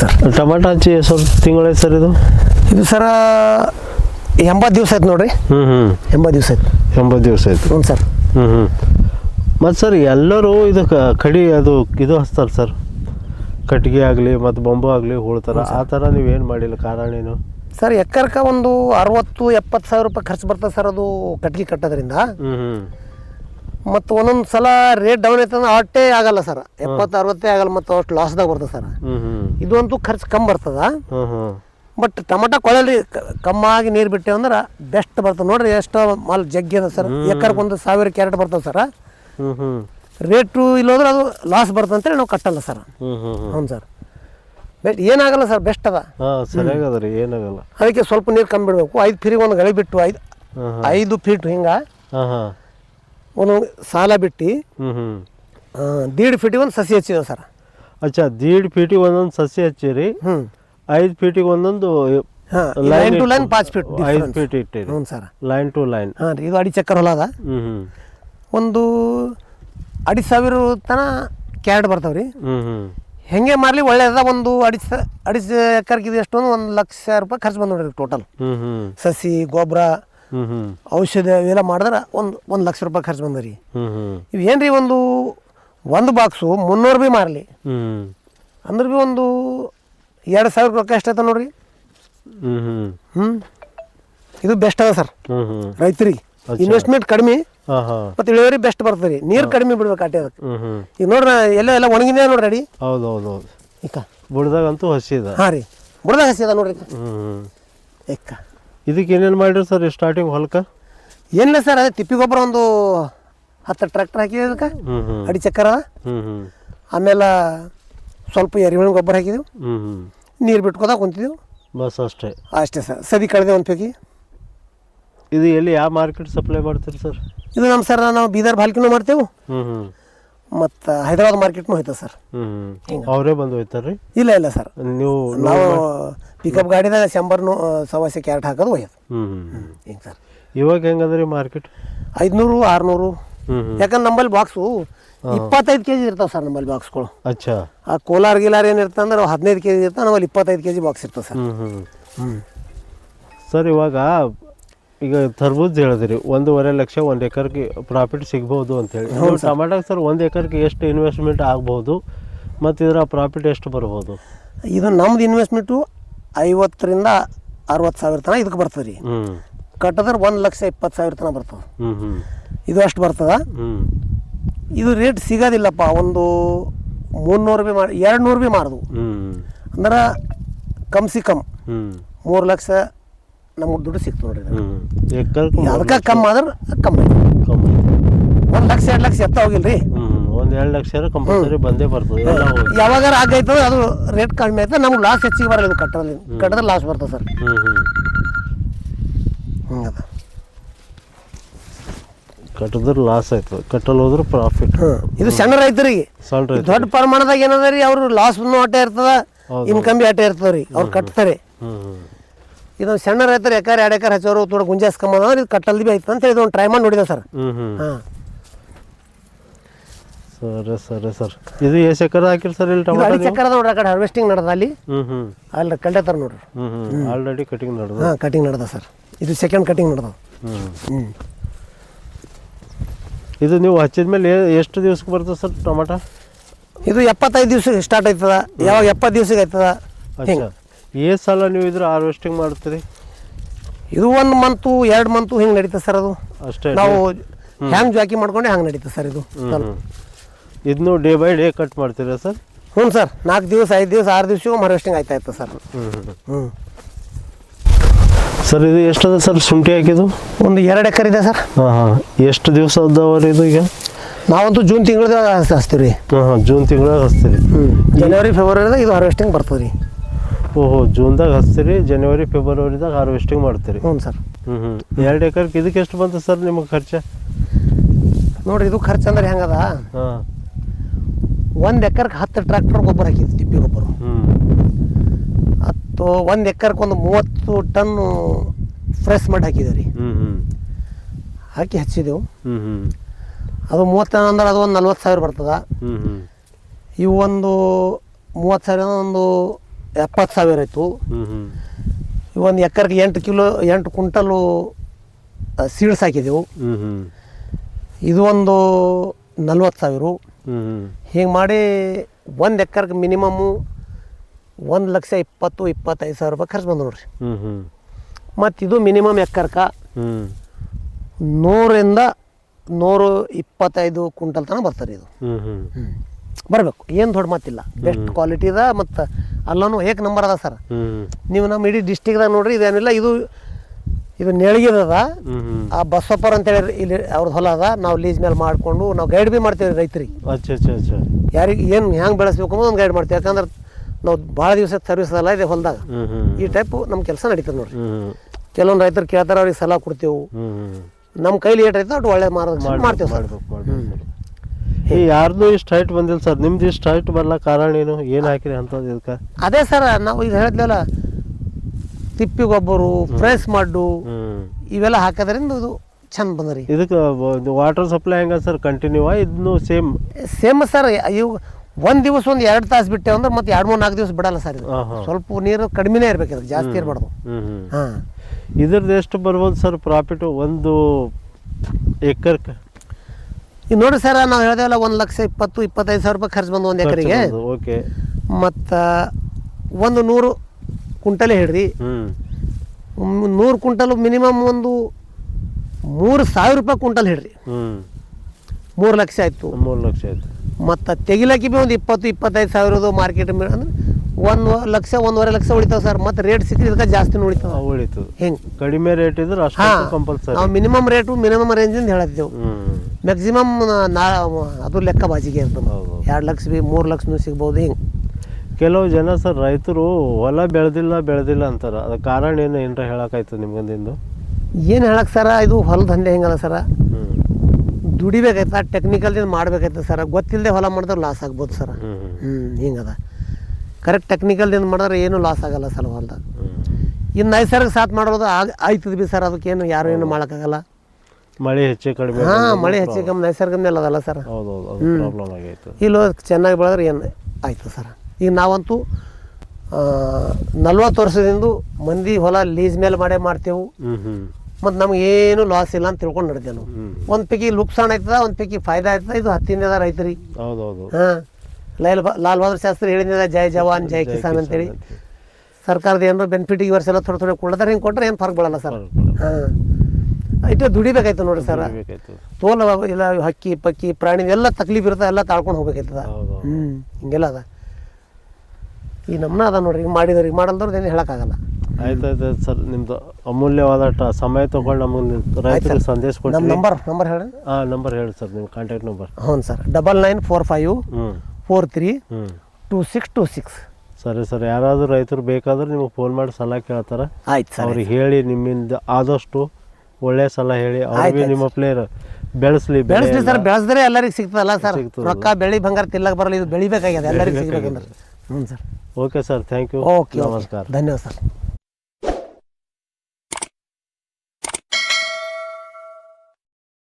Sir. Tomato ಹಚ್ಚಿ ಸ್ವಲ್ಪ ತಿಂಗಳ ಸರ್ ಇದು? ಇದು ಸರ ಎಂಬತ್ತು ದಿವಸ ಆಯ್ತು ನೋಡ್ರಿ. ಹ್ಞೂ ಹ್ಞೂ ಎಂಬತ್ತು ದಿವಸ ಆಯ್ತು. ಎಂಬತ್ತು ದಿವಸ ಆಯ್ತು. ಹ್ಞೂ ಸರ್. ಹ್ಞೂ ಹ್ಞೂ ಮತ್ತು ಸರ್ ಎಲ್ಲರೂ ಇದು ಕಡಿ ಅದು ಇದು ಹಚ್ತಾರೆ ಸರ್. ಕಟ್ಟಿಗೆ ಆಗಲಿ ಮತ್ತು ಬೊಂಬು ಆಗಲಿ ಹೋಳ್ತಾರೆ ಆ ಥರ ನೀವೇನು ಮಾಡಿಲ್ಲ? ಕಾರಣ ಏನು? ಸರ್ ಎಕ್ಕರ್ಕ ಒಂದು ಅರವತ್ತು ಎಪ್ಪತ್ತು ಸಾವಿರ ರೂಪಾಯಿ ಖರ್ಚು ಬರ್ತದೆ ಸರ್ ಅದು ಕಟ್ಟಿಗೆ ಕಟ್ಟೋದ್ರಿಂದ. ಹ್ಞೂ ಹ್ಞೂ ಮತ್ತು ಒಂದೊಂದು ಸಲ ರೇಟ್ ಡೌನ್ ಐತಂದ್ರೆ ಅಷ್ಟೇ ಆಗಲ್ಲ ಸರ್ ಎಪ್ಪತ್ತು ಅರವತ್ತೇ ಆಗಲ್ಲ ಮತ್ತು ಅಷ್ಟು ಲಾಸ್ದಾಗ ಬರ್ತದೆ ಸರ್ ಹ್ಞೂ ಹ್ಞೂ ಇದು ಖರ್ಚು ಕಮ್ಮಿ ಬರ್ತದ. ಬಟ್ ಟಮಾಟ ಕೊಳಲಿ ಕಮ್ಮಾಗಿ ನೀರು ಬಿಟ್ಟೆ ಅಂದ್ರೆ ಬೆಸ್ಟ್ ಬರ್ತದೆ. ನೋಡ್ರಿ ಎಷ್ಟು ಮಾಲ್ ಜಗ್ಗಿ ಅದ ಸರ್ ಎಕರ್ಗೆ ಒಂದು ಸಾವಿರ ಕ್ಯಾರೆಟ್ ಬರ್ತದೆ ಸರ್ ರೇಟು ಇಲ್ಲೋದ್ರೆ ಅದು ಲಾಸ್ ಬರ್ತದೆ ಅಂತೇಳಿ ನಾವು ಕಟ್ಟಲ್ಲ ಸರ್ ಹ್ಞೂ ಸರ್ ಬೆಸ್ಟ್ ಏನಾಗಲ್ಲ ಸರ್ ಬೆಸ್ಟ್ ಅದ. ಹಾಂ ಸರಿಯಾಗದ ರೀ ಏನಾಗಲ್ಲ. ಅದಕ್ಕೆ ಸ್ವಲ್ಪ ನೀರು ಕಮ್ಮಿ ಬಿಡಬೇಕು. ಐದು ಫೀರಿಗೆ ಒಂದು ಗಳಿ ಬಿಟ್ಟು ಐದು ಐದು ಫೀಟ್ ಹಿಂಗೆ. ಹಾಂ ಹಾಂ ಒಂದು ಸಾಲ ಬಿಟ್ಟು ದೀಡ್ ಫೀಟಿಗೆ ಒಂದು ಸಸಿ ಹಚ್ಚಿದ ಸರ್. ಅಚ್ಚಾ ದೀಡ್ ಫೀಟಿಗೆ ಒಂದೊಂದು ಸಸಿ ಹಚ್ಚಿರಿ. ಹ್ಞೂ ಐದು ಫೀಟಿಗೆ ಒಂದೊಂದು ಹಾಂ ಲೈನ್ ಟು ಲೈನ್ ಪಾಂಚ್ ಫೀಟ್ ಐದು ಫೀಟ್ ಇಟ್ಟಿರಿ. ಹ್ಞೂ ಸರ್. ಲೈನ್ ಟು ಲೈನ್ ಹಾಂ ರೀ ಇದು ಅಡಿ ಚಕ್ಕರ್ ಹೊಲ ಅದ. ಒಂದು ಅಡಿ ಸಾವಿರ ತನ ಕ್ಯಾರೆಟ್ ಬರ್ತಾವೆ ರೀ ಹ್ಞೂ ಹೆಂಗೆ ಮಾರಲಿ ಒಳ್ಳೇದ ಒಂದು ಅಡಿ ಅಡಿ ಎಕರ್ಗೆ ಇದು ಎಷ್ಟು ಒಂದು ಲಕ್ಷ ರೂಪಾಯಿ ಖರ್ಚು ಬಂದು ನೋಡ್ರಿ ಟೋಟಲ್. ಸಸಿ ಗೊಬ್ಬರ ಔಷಧ ಇವೆಲ್ಲ ಮಾಡಿದ್ರೆ ಒಂದು ಒಂದು ಲಕ್ಷ ರೂಪಾಯಿ ಖರ್ಚು ಬಂದ ರೀ. ಏನು ರೀ ಒಂದು ಒಂದು ಬಾಕ್ಸು ಮುನ್ನೂರು ಭೀ ಮಾರಲಿ. ಅಂದ್ರೆ ಭೀ ಒಂದು ಎರಡು ಸಾವಿರ ರೂಪಾಯಿ ಎಷ್ಟಾಯ್ತ ನೋಡ್ರಿ? ಹ್ಞೂ ಇದು ಬೆಸ್ಟ್ ಅದ ಸರ್. ರೈತರಿಗೆ. ಇನ್ವೆಸ್ಟ್ಮೆಂಟ್ ಕಡಿಮೆ ಮತ್ತೆ ಇಳುವರಿ ಬೆಸ್ಟ್ ಬರ್ತದೆ ರೀ. ನೀರು ಕಡಿಮೆ ಬಿಡ್ಬೇಕು ಅಟ್ಟೆ ಅದಕ್ಕೆ. ಈಗ ನೋಡ್ರಿ ಎಲ್ಲ ಎಲ್ಲ ಒಣಗಿನೇ ನೋಡ್ರಿ ಅಡಿ. ಹೌದು ಹೌದು ಹೌದು ಇಕ್ಕ ಬುಡ್ದಾಗಂತೂ ಹಸಿದ ಹಾಂ ರೀ. ಬುಡ್ದಾಗ ಹಸಿ ಅದ ನೋಡ್ರಿ ಇಕ್ಕ ಇದಕ್ಕೆ ಏನೇನು ಮಾಡಿರಿ ಸರ್ ಸ್ಟಾರ್ಟಿಂಗ್ ಹೊಲಕ್ಕೆ ಏನಿಲ್ಲ ಸರ್ ಅದೇ ತಿಪ್ಪಿ ಗೊಬ್ಬರ ಒಂದು ಹತ್ತು ಟ್ರ್ಯಾಕ್ಟರ್ ಹಾಕಿದ್ವಿ ಅದಕ್ಕೆ. ಅಡಿ ಚಕ್ಕರ ಆಮೇಲೆ ಸ್ವಲ್ಪ ಎರಿಹುಳ ಗೊಬ್ಬರ ಹಾಕಿದೆವು. ನೀರು ಬಿಟ್ಕೋತಾ ಕುಂತಿದ್ದೆವು ಬಸ್ ಅಷ್ಟೇ. ಅಷ್ಟೇ ಸರ್ ಸದಿ ಕಳೆದೆ ಒಂದು ಪೈಕಿ. ಇದು ಎಲ್ಲಿ ಯಾವ ಮಾರ್ಕೆಟ್ ಸಪ್ಲೈ ಮಾಡ್ತೀರಿ ಸರ್? ಇದು ನಮ್ಮ ಸರ್ ನಾವು ಬೀದರ್ ಬಾಲ್ಕಿನೂ ಮಾಡ್ತೇವೆ. ಹ್ಞೂ ಹ್ಞೂ ಮತ್ತು ಹೈದರಾಬಾದ್ ಮಾರ್ಕೆಟ್ನೂ ಹೋಯ್ತದೆ ಸರ್. ಹ್ಞೂ ಅವರೇ ಬಂದು ಹೋಯ್ತಾರ್ರಿ? ಇಲ್ಲ ಇಲ್ಲ ಸರ್. ನೀವು ನಾವು ಪಿಕಪ್ ಗಾಡಿದಾಗ ಶಂಬರ್ನು ಸವಾಸೆ ಕ್ಯಾರೆಟ್ ಹಾಕೋದು ಹೋಯ್ತು ಹ್ಞೂ ಹ್ಞೂ ಹಿಂಗೆ ಸರ್. ಇವಾಗ ಹೆಂಗದ್ರಿ ಮಾರ್ಕೆಟ್? ಐದುನೂರು ಆರುನೂರು. ಹ್ಞೂ ಯಾಕಂದ್ರೆ ನಂಬಲ್ಲಿ ಬಾಕ್ಸು ಇಪ್ಪತ್ತೈದು ಕೆ ಜಿ ಇರ್ತಾವೆ ಸರ್ ನಮ್ಮಲ್ಲಿ ಬಾಕ್ಸ್ಗಳು ಅಚ್ಚಾ. ಆ ಕೋಲಾರ ಗಿಲಾರ ಏನಿರ್ತಂದ್ರೆ ಅಂದ್ರೆ ಹದಿನೈದು ಕೆ ಜಿ ಇರ್ತಾವೆ ನಮ್ಮಲ್ಲಿ ಇಪ್ಪತ್ತೈದು ಕೆ ಜಿ ಬಾಕ್ಸ್ ಇರ್ತದೆ ಸರ್ ಹ್ಞೂ ಹ್ಞೂ ಸರ್ ಇವಾಗ ಈಗ ತರ್ಬೂಜ್ ಹೇಳಿದ್ರಿ ಒಂದೂವರೆ ಲಕ್ಷ ಒಂದು ಎಕರ್ಗೆ ಪ್ರಾಫಿಟ್ ಸಿಗ್ಬೋದು ಅಂತೇಳಿ ಟೊಮೆಟೊ ಟಮಾಟಾಗೆ ಸರ್. ಒಂದು ಎಕರ್ಗೆ ಎಷ್ಟು ಇನ್ವೆಸ್ಟ್ಮೆಂಟ್ ಆಗ್ಬೋದು ಮತ್ತು ಇದರ ಪ್ರಾಫಿಟ್ ಎಷ್ಟು ಬರ್ಬೋದು? ಇದು ನಮ್ದು ಇನ್ವೆಸ್ಟ್ಮೆಂಟು ಐವತ್ತರಿಂದ ಅರವತ್ತು ಸಾವಿರ ತನಕ ಇದಕ್ಕೆ ಬರ್ತದೆ ರೀ ಹ್ಞೂ ಕಟ್ಟದ್ರೆ ಒಂದು ಲಕ್ಷ ಇಪ್ಪತ್ತು ಸಾವಿರ ತನಕ ಬರ್ತದೆ. ಹ್ಞೂ ಹ್ಞೂ ಇದು ಅಷ್ಟು ಬರ್ತದ. ಹ್ಞೂ ಇದು ರೇಟ್ ಸಿಗೋದಿಲ್ಲಪ್ಪ ಒಂದು ಮುನ್ನೂರು ಬಿ ಮಾಡಿ ಎರಡು ನೂರು ಭೀ ಮಾರ್ದು. ಹ್ಞೂ ಅಂದ್ರೆ ಕಮ್ ಸಿ ಕಮ್. ಹ್ಞೂ ಮೂರು ಲಕ್ಷ ನಮಗೆ ದುಡ್ಡು ಸಿಕ್ತು ನೋಡ್ರಿ ಅದಕ್ಕೆ ಕಮ್ಮಿ ಆದ್ರೆ ಕಮ್ಮಿ. ಕಮ್ಮಿ. ಒಂದು ಲಕ್ಷ ಎರಡು ಲಕ್ಷ ಎತ್ತ ಹೋಗಿಲ್ಲ ರೀ ಒಂದು ಎರಡು ಲಕ್ಷ ಕಂಪಲ್ಸರಿ ಬಂದೇ ಬರ್ತದೆ ಯಾವಾಗಾರ ಆಗೈತದ ಅದು ರೇಟ್ ಕಡಿಮೆ ಆಯ್ತದೆ ನಮ್ಗೆ ಲಾಸ್ ಹೆಚ್ಚಿಗೆ ಬರಲ್ಲ ಇದು ಕಟ್ಟದಲ್ಲಿ ಕಟ್ಟಿದ್ರೆ ಲಾಸ್ ಬರ್ತದೆ ಸರ್. ಹ್ಞೂ ಕಟ್ಟಿದ್ರೆ ಲಾಸ್ ಆಯ್ತು ಕಟ್ಟಲ್ ಹೋದ್ರೆ ಪ್ರಾಫಿಟ್ ಇದು ಸಣ್ಣ ರೈತರಿಗೆ. ಸಣ್ಣ ರೈತ ದೊಡ್ಡ ಪ್ರಮಾಣದಾಗ ಏನದ ರೀ ಅವ್ರು ಲಾಸ್ ಅಟ್ಟೆ ಇರ್ತದ ಇನ್ಕಮ್ ಬಿ ಅಟ್ಟೆ ಇರ್ತದೆ ರೀ ಅವ್ರು ಕಟ್ತಾರೆ. ಹ್ಞೂ ಹ್ಞೂ ಇದು ಸಣ್ಣ ರೈತರು ಎಕರೆ ಎರಡು ಎಕರೆ ಹಚ್ಚೋರು ತೋಡ ಗುಂಜಾಸ್ ಇದು ಕಟ್ಟಲ್ದಿ ಬಿ ಆಯ್ತು ಅಂತ ಹೇಳಿ ಒಂದು ಟ್ರೈ ಮಾಡಿ ನೋಡಿದೆ ಸರ್. ಹಾಂ. ಸರಿ ಸರಿ ಸರ್. ಇದು ಎಷ್ಟು ಎಕರೆ ಹಾಕಿರಿ ಸರ್ ಇಲ್ಲಿ ಟೊಮಾಟೊ ಅಡಿ ಚಕ್ಕರದ ನೋಡ್ರಿ ಆ ಕಡೆ ಹಾರ್ವೆಸ್ಟಿಂಗ್ ನಡೆದ ಅಲ್ಲಿ. ಹ್ಞೂ ಹ್ಞೂ ಅಲ್ಲಿ ಕಲ್ಡೇತಾರ ನೋಡ್ರಿ. ಹ್ಞೂ ಹ್ಞೂ ಆಲ್ರೆಡಿ ಕಟಿಂಗ್ ನಡೆದು ಹಾಂ ಕಟಿಂಗ್ ನಡೆದ ಸರ್. ಇದು ಸೆಕೆಂಡ್ ಕಟಿಂಗ್ ನಡೆದ ಹ್ಞೂ ಹ್ಞೂ ಇದು ನೀವು ಹಚ್ಚಿದ ಮೇಲೆ ಎಷ್ಟು ದಿವ್ಸಕ್ಕೆ ಬರ್ತದೆ ಸರ್ ಟೊಮಾಟೊ? ಇದು ಎಪ್ಪತ್ತೈದು ದಿವ್ಸ ಸ್ಟಾರ್ಟ್ ಆಯ್ತದ ಯಾವಾಗ ಎಪ್ಪತ್ತು ದಿವ್ಸಕ್ಕೆ ಆಯ್ತದ ಹಿಂಗೆ. ಏ ಸಲ ನೀವು ಇದ್ರ ಹಾರ್ವೆಸ್ಟಿಂಗ್ ಮಾಡ್ತೀರಿ? ಇದು ಒಂದು ಮಂತು ಎರಡು ಮಂತು ಹಿಂಗೆ ನಡೀತದೆ ಸರ್ ಅದು? ಅಷ್ಟೇ ನಾವು ಹ್ಯಾಂಗ್ ಜಾಕಿ ಮಾಡ್ಕೊಂಡೆ ಹಂಗೆ ನಡೀತದೆ ಸರ್ ಇದು. ಇದನ್ನು ಡೇ ಬೈ ಡೇ ಕಟ್ ಮಾಡ್ತೀರಾ ಸರ್? ಹ್ಞೂ ಸರ್. ನಾಲ್ಕು ದಿವಸ ಐದು ದಿವಸ ಆರು ದಿವಸ ಹಾರ್ವೆಸ್ಟಿಂಗ್ ಆಯ್ತಾ ಇತ್ತು ಸರ್. ಹ್ಞೂ ಸರ್ ಇದು ಎಷ್ಟದ ಸರ್ ಶುಂಠಿ ಹಾಕಿದ್ದು? ಒಂದು ಎರಡು ಎಕರೆ ಇದೆ ಸರ್. ಹಾಂ ಹಾಂ. ಎಷ್ಟು ದಿವಸ ಅದಾವ್ರಿ ಇದು ಈಗ? ನಾವಂತೂ ಜೂನ್ ತಿಂಗಳದಾಗ ಹಚ್ತೀವಿ ರೀ ಹಾಂ ಹಾಂ. ಜೂನ್ ತಿಂಗಳ ಹಚ್ತೀರಿ ಹ್ಞೂ ಜನವರಿ ಫೆಬ್ರವರಿದಾಗ ಇದು ಹಾರ್ವೆಸ್ಟಿಂಗ್ ಬರ್ತದೆ ರೀ ಓಹೋ ಜೂನ್ದಾಗ ಹಚ್ತೀರಿ ಜನವರಿ ಫೆಬ್ರವರಿದಾಗ ಹಾರ್ವೆಸ್ಟಿಂಗ್ ಮಾಡ್ತೀರಿ. ಹ್ಞೂ ಸರ್. ಹ್ಞೂ ಹ್ಞೂ ಎರಡು ಎಕರ್ಗೆ ಇದಕ್ಕೆ ಎಷ್ಟು ಬಂತು ಸರ್ ನಿಮಗೆ ಖರ್ಚು? ನೋಡಿ ಇದು ಖರ್ಚು ಅಂದ್ರೆ ಹೆಂಗದ? ಹಾಂ. ಒಂದು ಎಕರ್ಗೆ ಹತ್ತು ಟ್ರ್ಯಾಕ್ಟರ್ ಗೊಬ್ಬರ ಹಾಕಿದ್ವಿ ತಿಪ್ಪಿ ಗೊಬ್ಬರ. ಹ್ಞೂ ಹತ್ತು ಒಂದು ಎಕರೆಗೆ ಒಂದು ಮೂವತ್ತು ಟನ್ನು ಫ್ರೆಶ್ ಮಾಡಿ ಹಾಕಿದೀವಿ ರೀ ಹ್ಞೂ ಹ್ಞೂ ಹಾಕಿ ಹಚ್ಚಿದೆವು. ಹ್ಞೂ ಹ್ಞೂ ಅದು ಮೂವತ್ತು ಟನ್ ಅಂದ್ರೆ ಅದು ಒಂದು ನಲ್ವತ್ತು ಸಾವಿರ ಬರ್ತದೆ. ಹ್ಞೂ ಹ್ಞೂ ಇವು ಒಂದು ಮೂವತ್ತು ಸಾವಿರ ಒಂದು ಎಪ್ಪತ್ತು ಸಾವಿರ ಇತ್ತು ಒಂದು ಎಕರೆಗೆ ಎಂಟು ಕಿಲೋ ಎಂಟು ಕುಂಟಲು ಸೀಡ್ಸ್ ಹಾಕಿದೆವು. ಇದು ಒಂದು ನಲ್ವತ್ತು ಸಾವಿರ. ಹಿಂಗೆ ಮಾಡಿ ಒಂದು ಎಕರೆಗೆ ಮಿನಿಮಮ್ಮು ಒಂದು ಲಕ್ಷ ಇಪ್ಪತ್ತು ಇಪ್ಪತ್ತೈದು ಸಾವಿರ ರೂಪಾಯಿ ಖರ್ಚು ಬಂದು ನೋಡ್ರಿ. ಮತ್ತು ಇದು ಮಿನಿಮಮ್ ಎಕರ್ಕ ನೂರಿಂದ ನೂರು ಇಪ್ಪತ್ತೈದು ಕುಂಟಲ್ ತನಕ ಬರ್ತಾರೆ ಇದು. ಬರಬೇಕು. ಏನು ದೊಡ್ಡ ಮಾತಿಲ್ಲ. ಬೆಸ್ಟ್ ಕ್ವಾಲಿಟಿ ಅದ ಮತ್ತು ಅಲ್ಲೂ ಏಕ್ ನಂಬರ್ ಅದ ಸರ್ ನೀವು ನಮ್ಮ ಇಡೀ ಡಿಸ್ಟಿಕ್ದಾಗ ನೋಡ್ರಿ ಇದೇನಿಲ್ಲ ಇದು ಇದು ನೆಳಗಿದದ ಆ ಬಸಪ್ಪರ್ ಅಂತೇಳಿ ಇಲ್ಲಿ ಅವ್ರದ್ದು ಹೊಲ ಅದ. ನಾವು ಲೀಸ್ ಮೇಲೆ ಮಾಡಿಕೊಂಡು ನಾವು ಗೈಡ್ ಬಿ ಮಾಡ್ತೀವಿ ರೈತರಿಗೆ. ಯಾರಿಗೆ ಏನು ಹೆಂಗೆ ಬೆಳೆಸ್ಬೇಕು ಅನ್ನೋದು ಒಂದು ಗೈಡ್ ಮಾಡ್ತೀವಿ. ಯಾಕಂದ್ರೆ ನಾವು ಭಾಳ ದಿವಸ ಸರ್ವಿಸ್ ಅದಲ್ಲ ಇದೆ ಹೊಲದಾಗ. ಈ ಟೈಪು ನಮ್ಮ ಕೆಲಸ ನಡೀತದೆ ನೋಡ್ರಿ. ಕೆಲವೊಂದು ರೈತರು ಕೇಳ್ತಾರೆ ಅವ್ರಿಗೆ ಸಲಹೆ ಕೊಡ್ತೇವೆ. ನಮ್ಮ ಕೈಲಿ ಏಟ್ ಐತೆ ಅಷ್ಟು ಒಳ್ಳೆ ಮಾರ್ಗ ಮಾಡ್ತೇವೆ ಸರ್. ಈ ಯಾರ್ದು ಇಷ್ಟು ಹೈಟ್ ಬಂದಿಲ್ಲ ಸರ್. ನಿಮ್ದು ಇಷ್ಟು ಹೈಟ್ ಬರಲ್ಲ ಕಾರಣ ಏನು? ಏನು ಹಾಕಿರಿ ಅಂಥದ್ದು ಇದಕ್ಕೆ? ಅದೇ ಸರ್ ನಾವು ಈಗ ಹೇಳಿದ್ನಲ್ಲ ತಿಪ್ಪಿ ಗೊಬ್ಬರು ಫ್ರೆಶ್ ಮಡ್ಡು ಇವೆಲ್ಲ ಹಾಕೋದ್ರಿಂದ ಇದು ಚಂದ ಬಂದ್ರಿ ಇದಕ್ಕೆ ವಾಟರ್ ಸಪ್ಲೈ ಹೆಂಗ ಸರ್? ಕಂಟಿನ್ಯೂ ಇದನ್ನು ಸೇಮ್ ಸೇಮ್ ಸರ್ ಇವು ಒಂದು ದಿವಸ ಒಂದು ಎರಡು ತಾಸು ಬಿಟ್ಟೆ ಅಂದ್ರೆ ಮತ್ತೆ ಎರಡು ಮೂರು ನಾಲ್ಕು ದಿವಸ ಬಿಡಲ್ಲ ಸರ್ ಇದು. ಸ್ವಲ್ಪ ನೀರು ಕಡಿಮೆನೇ ಇರ್ಬೇಕು ಇದಕ್ಕೆ ಜಾಸ್ತಿ ಇರಬಾರ್ದು. ಹಾಂ. ಇದ್ರದ್ದು ಎಷ್ಟು ಬರ್ಬೋದು ಸರ್ ಪ್ರಾಫಿಟ್ ಒಂದು ಎಕರ್ಗೆ ಈಗ ನೋಡಿ ಸರ್ ನಾವು ಹೇಳ್ದೇವಲ್ಲ ಒಂದು ಲಕ್ಷ ಇಪ್ಪತ್ತು ಇಪ್ಪತ್ತೈದು ಸಾವಿರ ರೂಪಾಯಿ ಖರ್ಚು ಬಂದು ಒಂದು ಎಕರೆಗೆ. ಓಕೆ. ಮತ್ತು ಒಂದು ನೂರು ಕುಂಟಲ್ ಹಿಡ್ರಿ ಹ್ಞೂ ನೂರು ಕುಂಟಲ್ ಮಿನಿಮಮ್ ಒಂದು ಮೂರು ಸಾವಿರ ರೂಪಾಯಿ ಕುಂಟಲ್ ಹಿಡ್ರಿ ಹ್ಞೂ ಮೂರು ಲಕ್ಷ ಆಯಿತು. ಮೂರು ಲಕ್ಷ ಆಯ್ತು. ಮತ್ತು ತೆಗಿಲಕ್ಕೆ ಭೀ ಒಂದು ಇಪ್ಪತ್ತು ಇಪ್ಪತ್ತೈದು ಸಾವಿರದು ಮಾರ್ಕೆಟ್ ಅಂದ್ರೆ ಒಂದು ಲಕ್ಷ ಒಂದೂವರೆ ಲಕ್ಷ ಉಳಿತಾವೆ ಸರ್. ಮತ್ತು ರೇಟ್ ಸಿಕ್ಕಿದ್ರೆ ಇದಕ್ಕೆ ಜಾಸ್ತಿ ಉಳಿತಾವೆ. ಉಳಿತು. ಹಿಂಗೆ? ಕಡಿಮೆ ರೇಟ್ ಇದ್ರೆ ಅಷ್ಟು ಹಾಂ. ಕಂಪಲ್ಸರಿ ನಾವು ಮಿನಿಮಮ್ ರೇಟು ಮಿನಿಮಮ್ ರೇಂಜಿಂದ ಹೇಳತ್ತಿದ್ದೆವು. ಮ್ಯಾಕ್ಸಿಮಮ್ ನಾ ಅದು ಲೆಕ್ಕ ಬಾಜಿಗೆ ಇರ್ತದೆ ಹೌದು. ಎರಡು ಲಕ್ಷ ಬಿ ಮೂರು ಲಕ್ಷನೂ ಸಿಗ್ಬೋದು ಹಿಂಗೆ. ಕೆಲವು ಜನ ಸರ್ ರೈತರು ಹೊಲ ಬೆಳೆದಿಲ್ಲ ಬೆಳೆದಿಲ್ಲ ಅಂತಾರೆ. ಅದಕ್ಕೆ ಕಾರಣ ಏನು ಏನರ ಹೇಳಕ್ಕಾಯ್ತು ನಿಮ್ಗೊಂದಿಂದು ಏನು ಹೇಳಕ್ಕೆ ಸರ ಇದು ಹೊಲ ದಂಧೆ ಹೆಂಗಲ್ಲ ಸರ? ಹ್ಞೂ ಟೆಕ್ನಿಕಲ್ ಟೆಕ್ನಿಕಲ್ದಿಂದ ಮಾಡ್ಬೇಕಾಯ್ತದ ಸರ್. ಗೊತ್ತಿಲ್ಲದೆ ಹೊಲ ಮಾಡಿದ್ರೆ ಲಾಸ್ ಆಗ್ಬೋದು ಸರ್. ಹ್ಞೂ ಹಿಂಗೆ ಅದ ಹಿಂಗದ. ಕರೆಕ್ಟ್ ಟೆಕ್ನಿಕಲ್ದಿಂದ ಮಾಡಿದ್ರೆ ಏನೂ ಲಾಸ್ ಆಗಲ್ಲ ಸರ್ ಹೊಲ್ದಾಗ. ಇನ್ನು ನೈಸರ್ಗ ಸಾಥ್ ಮಾಡೋದು ಆಗ ಆಯ್ತದ ಬಿ ಸರ್. ಅದಕ್ಕೇನು ಯಾರು ಏನು ಮಾಡೋಕ್ಕಾಗಲ್ಲ. ಮಳೆ ಹೆಚ್ಚು ಕಡಿಮೆ ಹಾಂ ಮಳೆ ಹೆಚ್ಚು ಕಮ್ಮಿ ನೈಸರ್ಗ ಮೇಲೆ ಅದಲ್ಲ ಸರ್? ಹೌದು ಹೌದು ಅದು ಪ್ರಾಬ್ಲಮ್ ಆಗೈತೆ. ಇಲ್ಲೋ ಚೆನ್ನಾಗಿ ಬೆಳೆದ್ರೆ ಏನು ಆಯ್ತು ಸರ್? ಈಗ ನಾವಂತೂ ನಲ್ವತ್ತು ವರ್ಷದಿಂದ ಮಂದಿ ಹೊಲ ಲೀಸ್ ಮೇಲೆ ಮಾಡೇ ಮಾಡ್ತೇವೆ. ಮತ್ತು ನಮ್ಗೆ ಏನು ಲಾಸ್ ಇಲ್ಲ ಅಂತ ತಿಳ್ಕೊಂಡು ನಡ್ದೆ ನಾವು. ಒಂದು ಪೈಕಿ ಲುಕ್ಸಾನ್ ಆಯ್ತದ ಒಂದು ಪೈಕಿ ಫಾಯ್ದಾ ಆಯ್ತದ ಇದು ಹತ್ತಿಂದ ರೈತರಿ. ಹೌದು ಹೌದು. ಹಾಂ. ಲೈಲ್ ಲಾಲ್ ಬಹದ್ದೂರ್ ಶಾಸ್ತ್ರಿ ಹೇಳಿದ ಜೈ ಜವಾನ್ ಜೈ ಕಿಸಾನ್ ಅಂತೇಳಿ. ಸರ್ಕಾರದ ಏನಾರು ಬೆನಿಫಿಟ್ ಈ ವರ್ಷ ಎಲ್ಲ ಥೋಡೆ ಥೋಡೆ ಕೊಡ್ತಾರೆ ಹಿಂಗೆ ಕೊಟ್ಟರೆ ಏನು ಫರ್ಕ್ ಬೀಳಲ್ಲ ಸರ್. ಹಾಂ. ಇಟ್ಟು ದುಡಿಬೇಕಾಯ್ತು ನೋಡ್ರಿ ಸರ್. ತೋಲ್ ಇಲ್ಲ ಹಕ್ಕಿ ಪಕ್ಕಿ ಪ್ರಾಣಿ ಎಲ್ಲ ತಕ್ಲೀಫ್ ಇರ್ತದೆ ಎಲ್ಲ ತಾಳ್ಕೊಂಡು ಹೋಗ್ಬೇಕಾಯ್ತದ. ಹ್ಞೂ ಹಿಂಗೆಲ್ಲ ಅದ. ಈ ನಮ್ಮನ್ನ ಅದ ನೋಡ್ರಿ ಈಗ ಮಾಡಿದವ್ರು ಈಗ ಮಾಡಲ್ದವ್ರು ಏನು ಹೇಳೋಕ್ಕಾಗಲ್ಲ. ಆಯ್ತಾಯ್ತು ಸರ್ ನಿಮ್ದು ಅಮೂಲ್ಯವಾದ ಸಮಯ ತಗೊಂಡು ನಮಗೆ ರೈತರಿಗೆ ಸಂದೇಶ ನಮ್ಮ ನಂಬರ್ ನಂಬರ್ ಹೇಳಿ ಹಾಂ ನಂಬರ್ ಹೇಳಿ ಸರ್ ನಿಮ್ಮ ಕಾಂಟ್ಯಾಕ್ಟ್ ನಂಬರ್. ಹ್ಞೂ sir double nine four five four three two six two six. ಸರಿ ಸರ್ ಯಾರಾದರೂ ರೈತರು ಬೇಕಾದ್ರೆ ನಿಮಗೆ ಫೋನ್ ಮಾಡಿ ಸಲಹೆ ಕೇಳ್ತಾರೆ. ಆಯ್ತು ಸರ್ ಅವ್ರಿಗೆ ಹೇಳಿ ನಿಮ್ಮಿಂದ ಆದಷ್ಟು ಒಳ್ಳೆ ಸಲ ಹೇಳಿ ಅವ್ರಿಗೆ. ನಿಮ್ಮ ಪ್ಲೇಯರ್ ಬೆಳೆಸ್ಲಿ ಬೆಳೆ ಬೆಳೆಸ್ಲಿ ಸರ್. ಬೆಳೆಸಿದ್ರೆ ಎಲ್ಲರಿಗೆ ಸಿಗ್ತದಲ್ಲ ಸರ್. ರೊಕ್ಕ ಬೆಳಿ ಬಂಗಾರ ತಿಲ್ಲಕ್ ಬರಲ್ಲ ಇದು ಬೆಳಿಬೇಕಾಗ್ಯದ ಎಲ್ಲರಿಗೂ ಸಿಗ್ಬೇಕಂದ್ರೆ. ಹ್ಞೂ sir. Okay sir thank you okay ನಮಸ್ಕಾರ. ಧನ್ಯವಾದ ಸರ್.